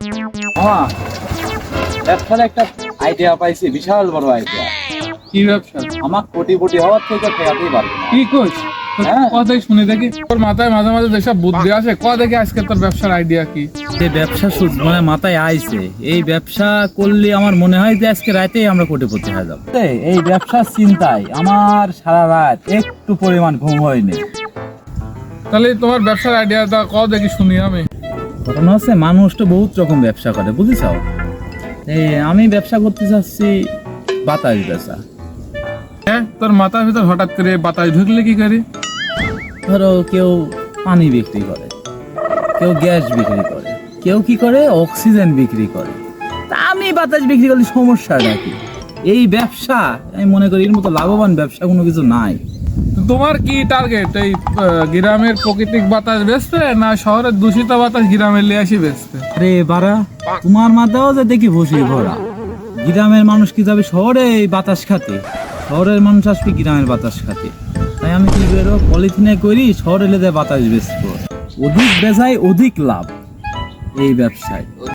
মামা ব্যবসার একটা আইডিয়া পাইছি বিশাল বড় আইডিয়া কি ব্যবসা? আমার কোটি কোটি হওয়ার থেকে ঠেকাতেই পারবে কি কোচ হ্যাঁ। কথাই শুনে দেখি। তোর মাথায় মাঝে মাঝে যেসব বুদ্ধি আসে ক দেখি আজকে তোর ব্যবসার আইডিয়া কি? যে ব্যবসা শুট মানে মাথায় আইছে এই ব্যবসা করলে আমার মনে হয় যে আজকে রাতেই আমরা কোটিপতি হয়ে যাব। এই ব্যবসার চিন্তায় আমার সারা রাত একটু পরিমাণ ঘুম হয়নি। তাহলে তোমার ব্যবসার আইডিয়াটা ক দেখি শুনি আমি। ঘটনা হচ্ছে মানুষ তো বহুত রকম ব্যবসা করে বুঝেছ আমি ব্যবসা করতে চাচ্ছি বাতাস বেচা। হ্যাঁ তোর মাথার ভিতর হঠাৎ করে বাতাস ঢুকলে কি করে? ধরো কেউ পানি বিক্রি করে কেউ গ্যাস বিক্রি করে কেউ কি করে? অক্সিজেন বিক্রি করে। তা আমি বাতাস বিক্রি করলে সমস্যা নাকি এই ব্যবসা আমি মনে করি এর মতো লাভবান ব্যবসা কোনো কিছু নাই। তোমার কি টার্গেট এই গ্রামের প্রাকৃতিক বাতাস বেচতে না শহরের দূষিত বাতাস গ্রামের নিয়ে আসি বেচতে? আরে বারা তোমার মাথাও যে দেখি বসে ভরা। গ্রামের মানুষ কি যাবে শহরে এই বাতাস খাতে? শহরের মানুষ আসবে গ্রামের বাতাস খাতে। তাই আমি কি বেরো, পলিথিনে করি, শহরে লেদে বাতাস বেচবো। অধিক বেচায় অধিক লাভ। এই ব্যবসায়।